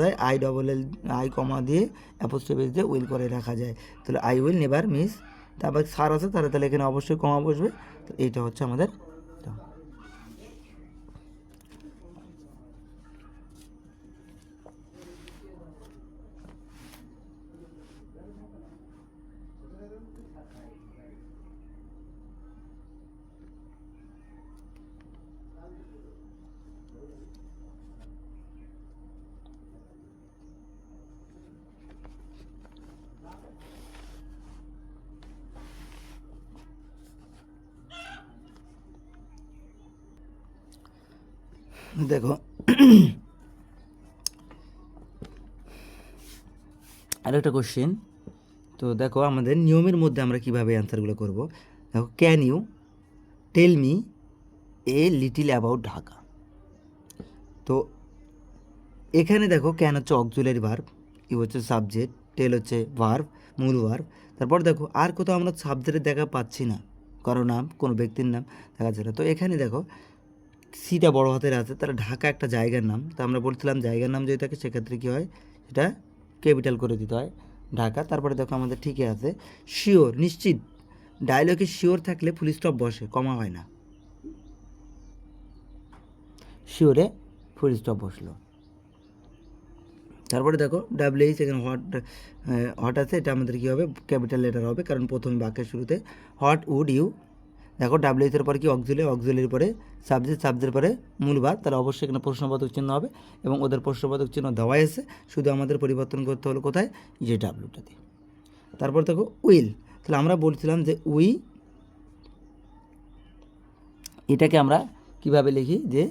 যায় I double L I comma দিয়ে apostrophes দিয়ে উইল করে রাখা যায়। তাহলে আই উইল নেভার মিস তারপর সার আছে, তাহলে তাহলে এখানে অবশ্যই কমা বসবে। তো এইটা হচ্ছে আমাদের এটা। দেখো। আরেকটা কোশ্চেন তো দেখো, আমাদের নিয়মের মধ্যে আমরা কীভাবে অ্যান্সারগুলো করব? দেখো can you tell me a little about Dhaka? তো এখানে দেখো ক্যান হচ্ছে অক্সুলারি ভার্ব ইউ হচ্ছে সাবজেক্ট টেল হচ্ছে ভার্ব মূল ভার্ব তারপর দেখো, আর কোথাও আমরা সাবজেক্টের দেখা পাচ্ছি না, কারও নাম, কোনো ব্যক্তির নাম দেখা যাচ্ছে না। তো এখানে দেখো সিটা বড় হাতের আছে তাহলে ঢাকা একটা জায়গার নাম। তো আমরা বলছিলাম জায়গার নাম যদি থাকে সেক্ষেত্রে কী হয়? সেটা ক্যাপিটাল করে দিতে হয় ঢাকা। তারপরে দেখো আমাদের ঠিকই আছে। শিওর, নিশ্চিত, ডায়লগে শিওর থাকলে ফুল স্টপ বসে, কমা হয় না। শিওরে ফুল স্টপ বসল। তারপরে দেখো ডাব্লিউএইচ এখানে হট হট আছে, এটা আমাদের কী হবে? ক্যাপিটাল লেটার হবে, কারণ প্রথম বাক্যের শুরুতে হট উড ইউ দেখো ডাব্লিউএইচ এর পরে কি অক্সিলে অক্সিলের পরে সাবজেক্ট সাবজেক্টের পরে মূল ভাগ, তাহলে অবশ্যই এখানে প্রশ্নবোধক চিহ্ন হবে এবং ওদের প্রশ্নবোধক চিহ্ন দেওয়াই আছে। শুধু আমাদের পরিবর্তন করতে হলো কোথায়? যে ডাব্লিউটাতে তারপর দেখো উইল তাহলে আমরা বলছিলাম যে উই এটাকে আমরা কীভাবে লিখি? যে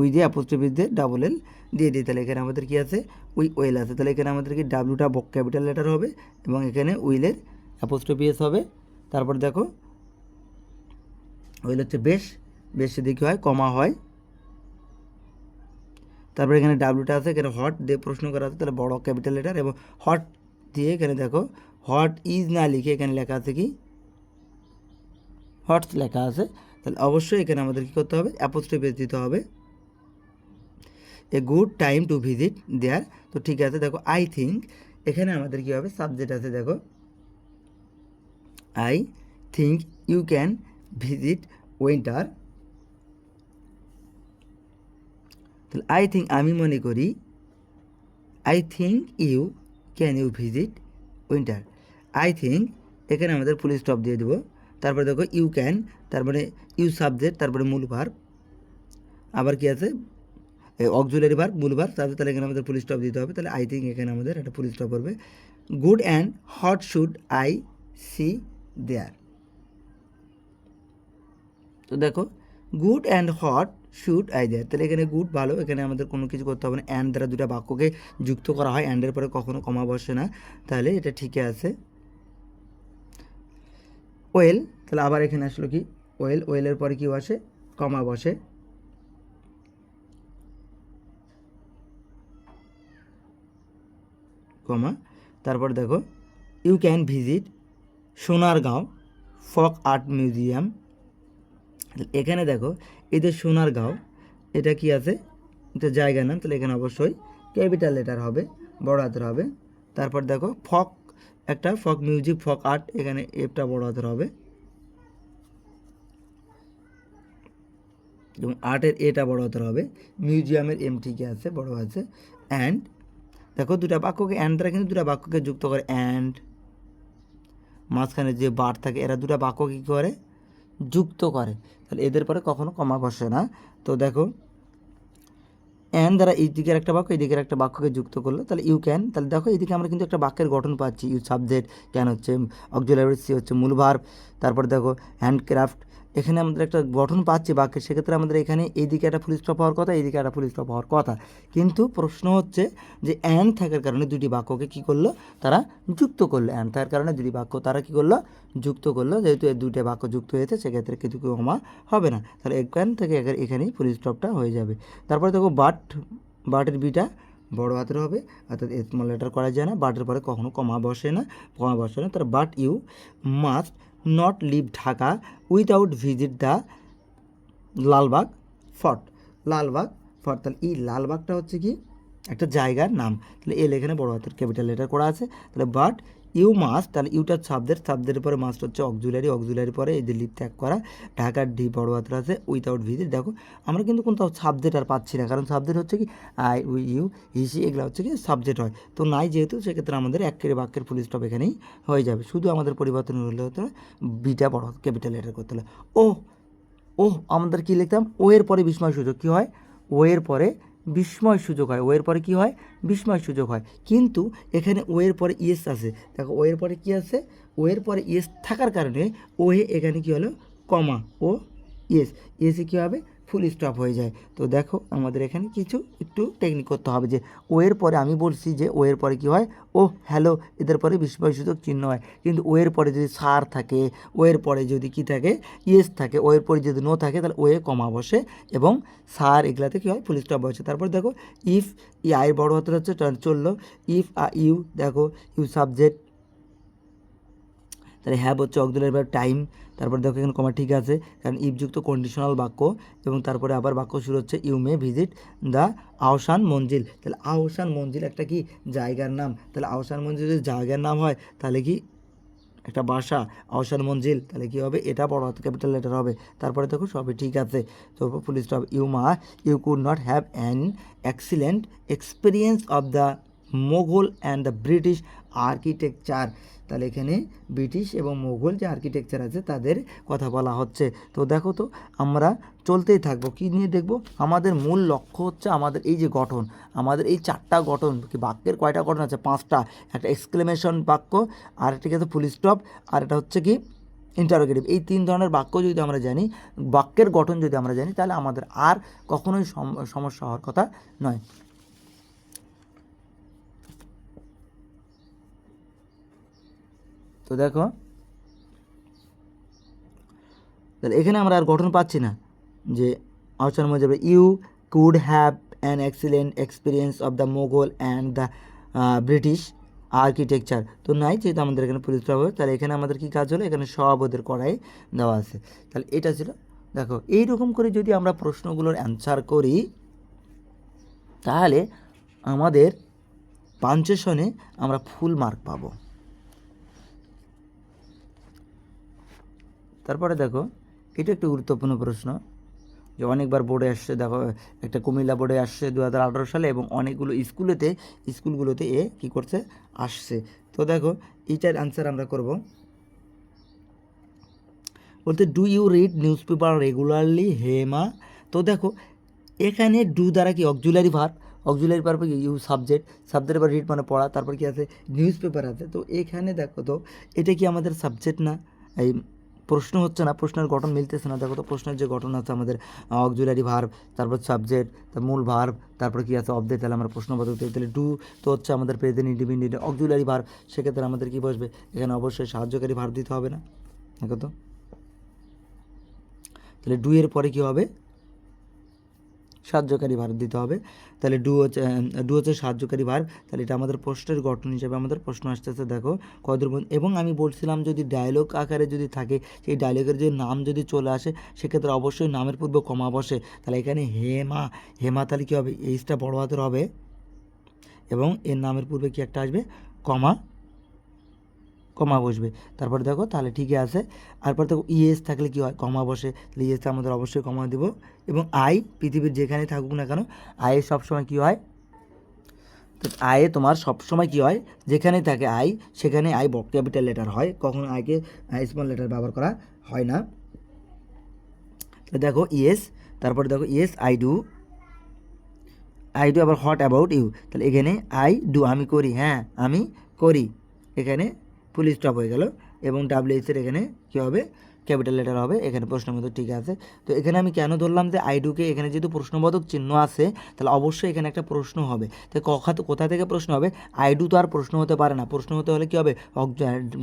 উই দিয়ে অ্যাপোস্ট্রফি দিয়ে ডাবল এল দিয়ে দিই। তাহলে এখানে আমাদের কি আছে? উই ওয়েল আছে। তাহলে এখানে আমাদের কি ডাব্লুটা ক্যাপিটাল লেটার হবে এবং এখানে উইলের অ্যাপোস্ট্রফি এস হবে। তারপর দেখো উইল হচ্ছে বেশ বেশ কী হয়, কমা হয়। তারপর এখানে ডাব্লুটা আছে, এখানে হট দিয়ে প্রশ্ন করা আছে, তাহলে বড় ক্যাপিটাল লেটার এবং হট দিয়ে এখানে দেখো হট ইজ না লিখে এখানে লেখা আছে কি? হটস লেখা আছে, তাহলে অবশ্যই এখানে আমাদের কী করতে হবে? অ্যাপোস্ট্রফি দিতে হবে। A good time to visit there তো ঠিক আছে, দেখো আই থিঙ্ক এখানে আমাদের কী হবে? সাবজেক্ট আছে, দেখো। I think you can visit winter তাহলে আই থিঙ্ক আমি মনে করি I think you can you visit winter I think এখানে আমাদের ফুল স্টপ দিয়ে দেবো। তারপরে দেখো ইউ ক্যান তারপরে ইউ সাবজেক্ট তারপরে মূল ভার্ব আবার কি আছে? অক্সুলারি ভার্ব মূল ভার্ব তারপরে তাহলে এখানে আমাদের ফুল স্টপ দিতে হবে। তাহলে আই থিঙ্ক এখানে আমাদের একটা ফুল স্টপ করবে good and hot should I see there তো দেখো good and hot should I there তাহলে এখানে গুড ভালো, এখানে আমাদের কোনো কিছু করতে হবে না। অ্যান্ড দ্বারা দুটা বাক্যকে যুক্ত করা হয় অ্যান্ডের পরে কখনো কমা বসে না। তাহলে এটা ঠিকই আছে। ওয়েল তাহলে আবার এখানে আসলো কি? ওয়েল ওয়েলের পরে কি বসে? কমা বসে। কমা। তারপর দেখো ইউ ক্যান ভিজিট সোনারগাঁও, ফক আর্ট মিউজিয়াম। এখানে দেখো, এই যে সোনারগাঁও, এটা কি আছে? এটা জায়গা নাম তাহলে এখানে অবশ্যই ক্যাপিটাল লেটার হবে, বড় হাতের হবে। তারপর দেখো, ফক, একটা ফক মিউজিক, ফক আর্ট, এখানে এফটা বড় হাতের হবে। এবং আর্টের এটা বড় হাতের হবে, মিউজিয়ামের এম ঠিকই আছে, বড় আছে অ্যান্ড দেখো দুটা বাক্যকে অ্যান্ড দ্বারা কিন্তু দুটা বাক্যকে যুক্ত করে অ্যান্ড মাঝখানে যে বার থাকে, এরা দুটা বাক্য কী করে? যুক্ত করে। তাহলে এদের পরে কখনো কমা বসে না। তো দেখো অ্যান দ্বারা এই দিকের একটা বাক্য, এই দিকের একটা বাক্যকে যুক্ত করল, তাহলে ইউ ক্যান। তাহলে দেখো, এদিকে আমরা কিন্তু একটা বাক্যের গঠন পাচ্ছি। ইউ সাবজেক্ট, ক্যান হচ্ছে অক্সিলারি, সি হচ্ছে মূল ভার্ব। তারপর দেখো, হ্যান্ডক্রাফট এখানে আমাদের একটা গঠন পাচ্ছি বাক্যের সেক্ষেত্রে আমাদের এখানে এইদিকে একটা ফুল স্টপ হওয়ার কথা, এইদিকে একটা ফুল স্টপ হওয়ার কথা। কিন্তু প্রশ্ন হচ্ছে যে অ্যান থাকার কারণে দুটি বাক্যকে কী করল? তারা যুক্ত করল। অ্যান থাকার কারণে দুটি বাক্য তারা কী করল? যুক্ত করল। যেহেতু এই দুইটা বাক্য যুক্ত হয়েছে, সেক্ষেত্রে কিছু কমা হবে না। তাহলে এখান থেকে এখানে- এখানেই ফুল স্টপটা হয়ে যাবে। তারপরে দেখো বাট বাটের বিটা বড় হাতের হবে, অর্থাৎ স্মল লেটার করা যায় না। বাটের পরে কখনো কমা বসে না কমা বসে না। তার but you must not leave Dhaka without visit the Lalbagh fort Lalbagh fort তাহলে এই লালবাগটা হচ্ছে কি? একটা জায়গার নাম। তাহলে এল এখানে বড় হাতের ক্যাপিটাল লেটার করা আছে। তাহলে বাট ইউ মাস্ট, তাহলে ইউটার সাবজেক্ট, সাবজেক্টের পরে মাস্ট হচ্ছে অক্সুলারি অক্সুলারি পরে এই যে লিপ ত্যাগ করা, ঢাকার ডি বড় হাতের আছে উইথাউট ভিজিট দেখো, আমরা কিন্তু কোনটাও সাবজেক্ট আর পাচ্ছি না, কারণ সাবজেক্ট হচ্ছে কি আই উই ইউ হিসি এগুলো হচ্ছে কি সাবজেক্ট হয়। তো নাই যেহেতু, সেক্ষেত্রে আমাদের একের বাক্যের ফুল স্টপ এখানেই হয়ে যাবে। শুধু আমাদের পরিবর্তন হলে হতে হবে বিটা বড় ক্যাপিটাল লেটার করতে হলে। ও ও আমাদের কী লিখতাম? ও এর পরে বিস্ময় সুযোগ কী হয়? ও এর পরে বিস্ময় সুযোগ হয়, ওয়ের পরে কি হয়? বিস্ময় সুযোগ হয়। কিন্তু এখানে ওয়ের পরে ইয়েস আছে। দেখো, ওয়ের পরে কি আছে? ওয়ের পরে ইয়েস থাকার কারণে ওয়ে এখানে কি হলো? কমা ও ইয়েস। ইয়েসে কী হবে? ফুল স্টপ হয়ে যায়। তো দেখো, আমাদের এখানে কিছু একটু টেকনিক করতে হবে যে ও এর পরে আমি বলছি যে ও এর পরে কী হয়? ও হ্যালো এদের পরে বিস্ময়সূচক চিহ্ন হয়। কিন্তু ও এর পরে যদি সার থাকে ও এর পরে যদি কি থাকে? ইয়েস থাকে ও এর পরে যদি নো থাকে, তাহলে ও এ কমা বসে এবং সার এগুলাতে কী হয়? ফুল স্টপ বসে। তারপর দেখো ইফ ই আয়ের বড় হাতের হচ্ছে চলল। ইফ আ ইউ দেখো ইউ সাবজেক্ট তাহলে হ্যাভ হচ্ছে অগ্দলের টাইম তারপর দেখো এখানে কমা ঠিক আছে, কারণ ইফযুক্ত কন্ডিশনাল বাক্য এবং তারপরে আবার বাক্য শুরু হচ্ছে you may visit the Ahsan Manzil. তাহলে আহসান মঞ্জিল একটা কি? জায়গার নাম। তাহলে আহসান মঞ্জিল যদি জায়গার নাম হয়, তাহলে কি? একটা বাসা আহসান মঞ্জিল। তাহলে কি হবে? এটা বড় হাতে ক্যাপিটাল লেটার হবে। তারপরে দেখো সবই ঠিক আছে। তো full stop you may you could not have an excellent experience of the Mughal and the British architecture তাহলে এখানে ব্রিটিশ এবং মোগল যে আর্কিটেকচার আছে, তাদের কথা বলা হচ্ছে। তো দেখো তো, আমরা চলতেই থাকব। কী নিয়ে দেখব? আমাদের মূল লক্ষ্য হচ্ছে আমাদের এই যে গঠন। আমাদের এই চারটা গঠন, কি বাক্যের কয়টা গঠন আছে? পাঁচটা। একটা এক্সক্লেমেশন বাক্য, আর একটা কিন্তু ফুল স্টপ আর এটা হচ্ছে কি? ইন্টারোগেটিভ এই তিন ধরনের বাক্য যদি আমরা জানি, বাক্যের গঠন যদি আমরা জানি, তাহলে আমাদের আর কখনোই সম- সমস্যা হওয়ার কথা নয়। তো দেখো। তাহলে এখানে আমরা আর গঠন পাচ্ছি না, যে আলোচনার মধ্যে you could have an excellent experience of the Mughal and the British architecture তো নাই, যেহেতু আমাদের এখানে পুলিশ হবে তাহলে এখানে আমাদের কী কাজ হলো? এখানে সব ওদের করাই দেওয়া আছে। তাহলে এটা ছিল। দেখো এই রকম করে যদি আমরা প্রশ্নগুলোর অ্যান্সার করি, তাহলে আমাদের পাঞ্চেশনে আমরা ফুল মার্ক পাবো। তারপরে দেখো, এটা একটা গুরুত্বপূর্ণ প্রশ্ন। যে অনেকবার বোর্ডে আসছে, দেখো, একটা কুমিল্লা বোর্ডে আসছে দু হাজার আঠারো সালে এবং অনেকগুলো স্কুলেতে, স্কুলগুলোতে এ কী করছে? আসছে। তো দেখো এইটার অ্যান্সার আমরা করব। বলতে do you read news paper regularly Hema তো দেখো, এখানে ডু দ্বারা কি auxiliary verb auxiliary verb you subject subject বা রিড মানে পড়া। তারপর কি আছে? নিউজ পেপার আছে। তো এখানে দেখো তো, এটা কি আমাদের সাবজেক্ট না? এই প্রশ্ন হচ্ছে না, প্রশ্নের গঠন মিলতেছে না। দেখো তো, প্রশ্নের যে গঠন আছে আমাদের অক্সুলারি ভার্ব তারপর সাবজেক্ট তার মূল ভার্ব তারপর কী আছে অবদে তাহলে আমরা প্রশ্ন বদলতে তাহলে ডু তো হচ্ছে আমাদের প্রেজেন্ট ইন্ডিপেন্ডেন্ট অক্সুলারি ভার্ব সেক্ষেত্রে আমাদের কী বসবে? এখানে অবশ্যই সাহায্যকারী ভার্ব দিতে হবে না। দেখো তো। তাহলে ডু এর পরে কী হবে? সাহায্যকারী ভার্ব দিতে হবে। তাহলে ডু হচ্ছে ডু হচ্ছে সাহায্যকারী ভার্ব তাহলে এটা আমাদের প্রশ্নের গঠন হিসেবে আমাদের প্রশ্ন আসতেছে, দেখো কদর এবং আমি বলছিলাম যদি ডায়লগ আকারে যদি থাকে, সেই ডায়লগের যদি নাম যদি চলে আসে, সেক্ষেত্রে অবশ্যই নামের পূর্বে কমা বসে। তাহলে এখানে হেমা হেমা তাহলে কী হবে? এইচটা বড় হাতের হবে। এবং এর নামের পূর্বে কি একটা আসবে? কমা কমা বসবে। তারপরে দেখো তাহলে ঠিকই আছে। তারপর দেখো ইএস থাকলে কি হয়? কমা বসে। তাহলে ইএসটা আমাদের অবশ্যই কমা দেবো। এবং আই পৃথিবীর যেখানে থাকুক না কেন আয়ে সবসময় কী হয়? তো আয়ে তোমার সবসময় কি হয়? যেখানে থাকে আই সেখানে আই ক্যাপিটাল লেটার হয়। কখনো আইকে আই স্মল লেটার ব্যবহার করা হয় না। তো দেখো ইয়েস তারপরে দেখো yes I do. I do আবার হট অ্যাবাউট ইউ? তাহলে এখানে আই ডু, আমি করি হ্যাঁ আমি করি। এখানে ফুল স্টপ হয়ে গেল এবং ডাব্লিউএসের এখানে কী হবে? ক্যাপিটাল লেটার হবে, এখানে প্রশ্নের মতো ঠিক আছে। তো এখানে আমি কেন ধরলাম যে আইডুকে এখানে যেহেতু প্রশ্নবোধক চিহ্ন আছে, তাহলে অবশ্যই এখানে একটা প্রশ্ন হবে। তো কখা কোথা থেকে প্রশ্ন হবে? আইডু তো আর প্রশ্ন হতে পারে না। প্রশ্ন হতে হলে কী হবে?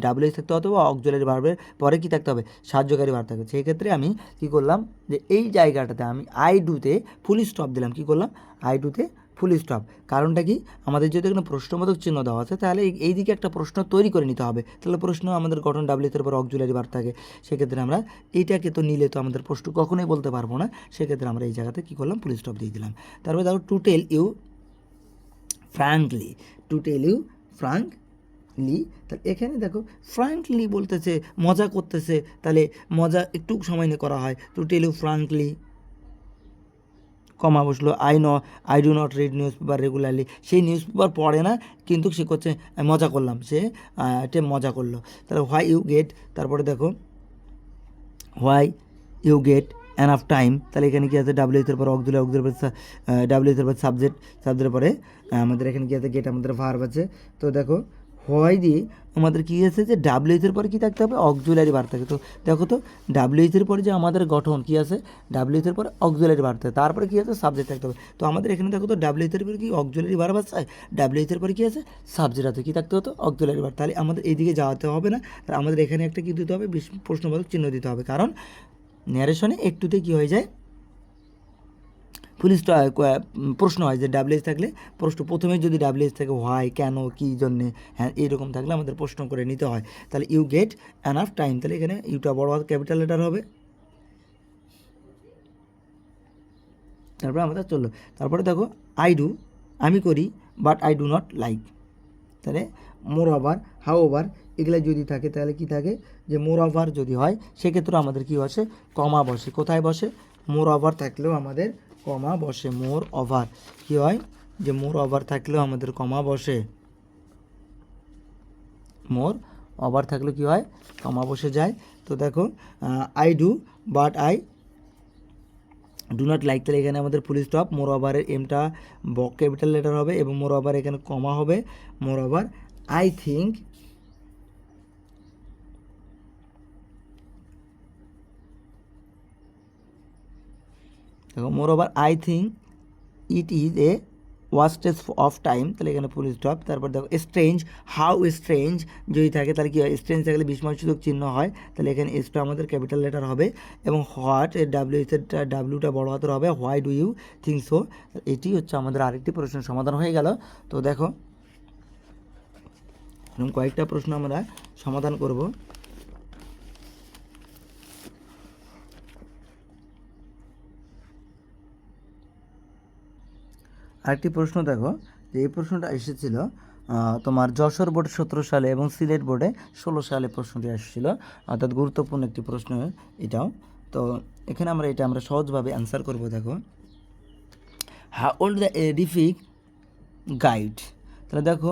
ডাব্লিউএস থাকতে হবে অক্সুলারি ভার্বের পরে কী থাকতে হবে? সাহায্যকারী ভার্ব থাকবে। সেই ক্ষেত্রে আমি কী করলাম যে এই জায়গাটাতে আমি আইডুতে ফুল স্টপ দিলাম। কী করলাম? আইডুতে ফুল স্টপ কারণটা কি? আমাদের যদি এখানে প্রশ্নবোধক চিহ্ন দেওয়া আছে, তাহলে এই- দিকে একটা প্রশ্ন তৈরি করে নিতে হবে। তাহলে প্রশ্ন আমাদের গঠন ডাব্লিউতের পর অক্সুলারি বার থাকে। সেক্ষেত্রে আমরা এইটাকে তো নিলে তো আমাদের প্রশ্ন কখনোই বলতে পারব না। সেক্ষেত্রে আমরা এই জায়গাতে কী করলাম? ফুল স্টপ দিয়ে দিলাম। তারপরে দেখো to tell you frankly to tell you frankly তাহলে এখানে দেখো ফ্রাঙ্কলি বলতেছে, মজা করতেছে, তাহলে মজা একটু সময় নিয়ে করা হয়। To tell you frankly comma বসল, I no, I do not read news paper regularly. সেই নিউজ পেপার পড়ে না, কিন্তু সে করছে মজা করলাম। সে এটা মজা করল। তাহলে হোয়াই ইউ গেট? তারপরে দেখো, why you get enough time? তাহলে এখানে কি আছে? ডাব্লিউ এর পর অক্সুলারি অক্সুলারি পর ডাব্লিউ এর পর সাবজেক্ট, সাবজেক্টের পরে আমাদের এখানে কি আছে? গেট আমাদের ভার্ব আছে। তো দেখো হোয়াই দিয়ে আমাদের কী আছে যে ডাব্লিউ এর পরে কি থাকতে হবে? অক্সুলারি বার থাকে। তো দেখো তো ডাব্লিউ এর পরে যে আমাদের গঠন কী আছে? ডাব্লিউ এর পরে অক্সুলারি বার থাকে। তারপরে কী আছে? সাবজেক্ট থাকতে হবে। তো আমাদের এখানে দেখো তো ডাব্লিউ এর পরে কি অক্সুলারি বার আছে? ডাব্লিউ এর পরে কী আছে? সাবজেক্ট আছে। কী থাকতে হতো অক্সুলারি বার তাহলে আমাদের এইদিকে যাওয়াতে হবে না। আর আমাদের এখানে একটা কী দিতে হবে? প্রশ্নবোধক চিহ্ন দিতে হবে। কারণ ন্যারেশনে একটুতে কী হয়ে যায়? পুলিশ প্রশ্ন হয় যে ডাব্লিউএস থাকলে, প্রশ্ন প্রথমে যদি ডাব্লিউএস থাকে হয় কেন, কী জন্যে হ্যাঁ এইরকম থাকলে আমাদের প্রশ্ন করে নিতে হয়। তাহলে ইউ গেট অ্যানাফ টাইম তাহলে এখানে ইউটা বড় ক্যাপিটাল লেটার হবে। তারপরে আমাদের চলল। তারপরে দেখো আই ডু আমি করি but I do not like তাহলে মোর ওভার হাউ ওভার এগুলো যদি থাকে, তাহলে কি থাকে? যে মোর ওভার যদি হয়, সেক্ষেত্রে আমাদের কি বসে? কমা বসে। কোথায় বসে? মোর ওভার থাকলেও আমাদের কমা বসে, মোর ওভার। কি হয়? যে মোর ওভার থাকলেও আমাদের কমা বসে। মোর ওভার থাকলে কি হয়? কমা বসে যায়। তো দেখো I do but I do not like তাহলে এখানে আমাদের ফুল স্টপ মোর ওভারের এমটা বক ক্যাপিটাল লেটার হবে এবং মোর ওভার এখানে কমা হবে। মোর ওভার আই থিঙ্ক দেখো moreover I think it is a wastage of time তাহলে এখানে ফুল স্টপ তারপর দেখো স্ট্রেঞ্জ হাউ স্ট্রেঞ্জ যদি থাকে, তাহলে কী হয়? স্ট্রেঞ্জ থাকলে বিস্ময়সূচক চিহ্ন হয়। তাহলে এখানে এসটা আমাদের ক্যাপিটাল লেটার হবে। এবং হোয়াট এর ডাব্লিউ এসেরটা ডাব্লিউটা বড় হাতের হবে। Why do you think so এটি হচ্ছে আমাদের আরেকটি প্রশ্নের সমাধান হয়ে গেল। তো দেখো, এরকম কয়েকটা প্রশ্ন আমরা সমাধান করব। আরেকটি প্রশ্ন দেখো, যে এই প্রশ্নটা এসেছিল তোমার যশোর বোর্ডে সতেরো সালে এবং সিলেট বোর্ডে ষোলো সালে প্রশ্নটি এসেছিল। অর্থাৎ গুরুত্বপূর্ণ একটি প্রশ্ন এটাও। তো এখানে আমরা এটা আমরা সহজভাবে অ্যান্সার করব, দেখো। How old the edifice guide তাহলে দেখো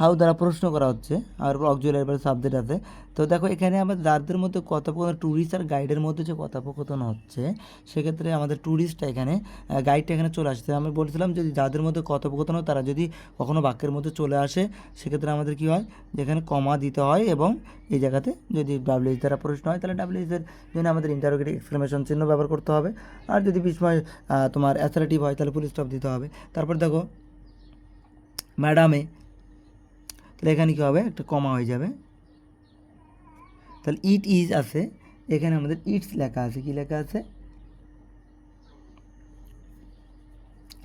হাউ দ্বারা প্রশ্ন করা হচ্ছে, আর অক্সুয়ারি এবার সাবজেক্ট আছে। তো দেখো, এখানে আমাদের যাদের মধ্যে কথোপকথন ট্যুরিস্ট আর গাইডের মধ্যে যে কথোপকথন হচ্ছে, সেক্ষেত্রে আমাদের ট্যুরিস্টটা এখানে গাইডটা এখানে চলে আসছে। আমি বলছিলাম যদি যাদের মধ্যে কথোপকথন তারা যদি কখনো বাক্যের মধ্যে চলে আসে, সেক্ষেত্রে আমাদের কি হয়? যেখানে কমা দিতে হয় এবং এই জায়গাতে যদি ডাব্লিউএস দ্বারা প্রশ্ন হয়, তাহলে ডাব্লিউএসের জন্য আমাদের ইন্টারোগেটিভ এক্সক্লেমেশন চিহ্ন ব্যবহার করতে হবে। আর যদি বিস্ময় তোমার অ্যাসারেটিভ হয়, তাহলে ফুল স্টপ দিতে হবে। তারপর দেখো ম্যাডামে তাহলে এখানে কী হবে? একটা কমা হয়ে যাবে। তাহলে ইট ইজ আছে। এখানে আমাদের ইটস লেখা আছে। কি লেখা আছে?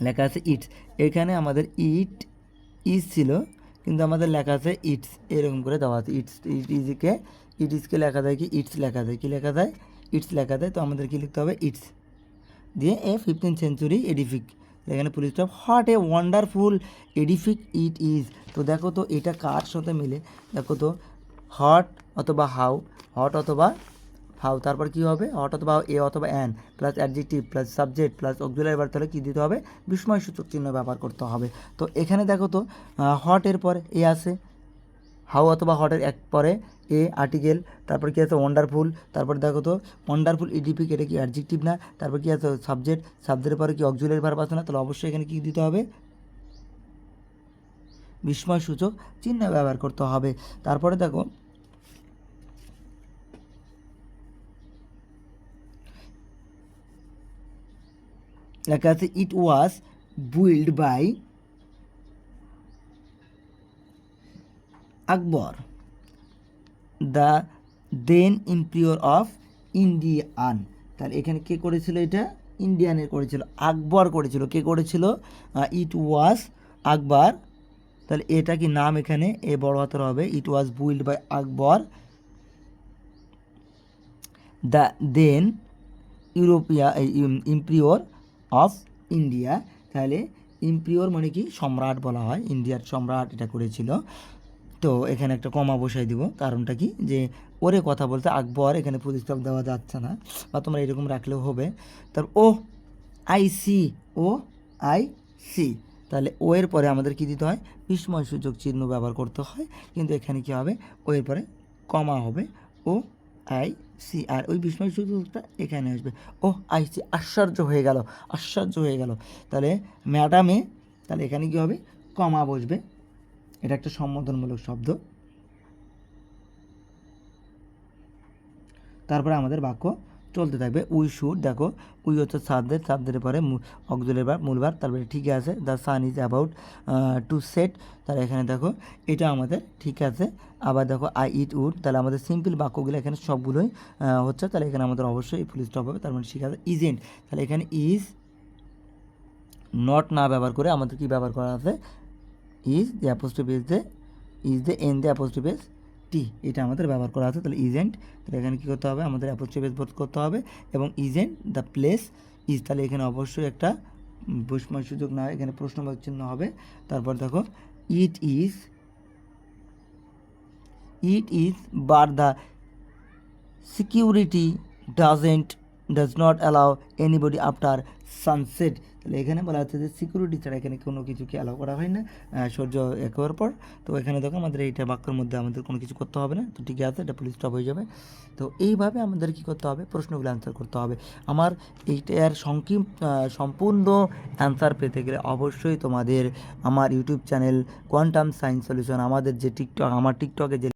লেখা আছে ইটস এখানে আমাদের ইট ইজ ছিল, কিন্তু আমাদের লেখা আছে ইটস এরকম করে দেওয়া আছে। ইটস ইট ইজকে ইট ইজকে লেখা যায় কি? ইটস লেখা যায় কি লেখা যায় ইটস লেখা যায় তো আমাদের কি লিখতে হবে? ইটস দিয়ে এ ফিফটিন সেঞ্চুরি এডিফিক এখানে full stop what a wonderful edifice it is তো দেখো তো, এটা কার সাথে মিলে? দেখো তো হট অথবা হাউ হট অথবা হাউ তারপর কি হবে? হট অথবা এ অথবা an plus adjective plus subject plus auxiliary verb তাহলে কী দিতে হবে? বিস্ময়সূচক চিহ্ন ব্যবহার করতে হবে। তো এখানে দেখো তো হট এর পর এ আছে হাউ অথবা হটের এক পরে এ আর্টিকেল, তারপর কি আছে ওয়ান্ডারফুল তারপর দেখো তো ওয়ান্ডারফুল ইডিপিক এটা কি অ্যাডজেক্টিভ না? তারপর কি আছে সাবজেক্ট সাবজেক্টের পরে কি অক্সিলারি ভার্ব আছে না? তাহলে অবশ্যই এখানে কি দিতে হবে? বিস্ময়সূচক চিহ্ন ব্যবহার করতে হবে। তারপরে দেখো, লেখা আছে it was build by Akbar. The then emperor of Indian. তাহলে এখানে কে করেছিল এটা? ইন্ডিয়ানের করেছিল। আকবর করেছিল। কে করেছিল? ইট ওয়াজ আকবর। তাহলে এটা কি নাম এখানে? এ বড় হাতের হবে। It was build by Akbar. The then European emperor of India. তাহলে ইম্পিওর মানে কি? সম্রাট বলা হয়। ইন্ডিয়ার সম্রাট এটা করেছিল। তো এখানে একটা কমা বসাই দিব। কারণটা কি? যে ওরে কথা বলতে আকবর এখানে প্রতিষ্ঠাপ দেওয়া যাচ্ছে না, বা তোমরা এরকম রাখলেও হবে। তার oh, I see, oh, I see. তাহলে ও এর পরে আমাদের কী দিতে হয়? বিস্ময় সূচক চিহ্ন ব্যবহার করতে হয়। কিন্তু এখানে কি হবে? ও এর পরে কমা হবে। ও, আই সি, আর ওই বিস্ময় সূচকটা এখানে আসবে। ও, আই সি, আশ্চর্য হয়ে গেল, আশ্চর্য হয়ে গেল। তাহলে ম্যাডামে, তাহলে এখানে কি হবে? কমা বসবে। এটা একটা সম্বোধনমূলক শব্দ। তারপরে আমাদের বাক্য চলতে থাকবে, উই শুড দেখো, উই হচ্ছে সাবদের সাবদের পরে অগজলের বার মূলবার তারপরে ঠিক আছে, the sun is about to set তাহলে এখানে দেখো, এটা আমাদের ঠিক আছে আবার দেখো, আই ইট উড তাহলে আমাদের সিম্পল বাক্যগুলো এখানে সবগুলোই হচ্ছে, তাহলে এখানে আমাদের অবশ্যই ফুল স্টপ হবে, তার মানে ঠিক আছে ইজেন্ট তাহলে এখানে ইজ নট না ব্যবহার করে আমাদের কি ব্যবহার করা আছে is the apostrophe is the is the N the apostrophe is T এটা আমাদের ব্যবহার করা আছে, তাহলে ইজেন্ট তাহলে এখানে কী করতে হবে? আমাদের অ্যাপোস্ট্রোফ ইজ বোধ করতে হবে এবং ইজেন্ট দ্য প্লেস ইজ তাহলে এখানে অবশ্যই একটা বিস্ময় সুযোগ না, এখানে প্রশ্নবাচক চিহ্ন হবে। তারপর দেখো it is it is but the security doesn't does not allow anybody after sunset তাহলে এখানে বলা হচ্ছে যে সিকিউরিটি ছাড়া এখানে কোনো কিছুকে অ্যালাউ করা হয় না আহ, এক হওয়ার পর। তো এখানে দেখো আমাদের এইটা বাক্যের মধ্যে আমাদের কোনো কিছু করতে হবে না তো ঠিক আছে এটা পুলিশ স্টপ হয়ে যাবে। তো এইভাবে আমাদের কি করতে হবে? প্রশ্নগুলো অ্যান্সার করতে হবে। আমার এইটার সংক্ষিপ্ত আহ, সম্পূর্ণ অ্যান্সার পেতে গেলে অবশ্যই তোমাদের আমার YouTube channel Quantum Science Solution আমাদের যে টিকটক আমার টিকটকে যে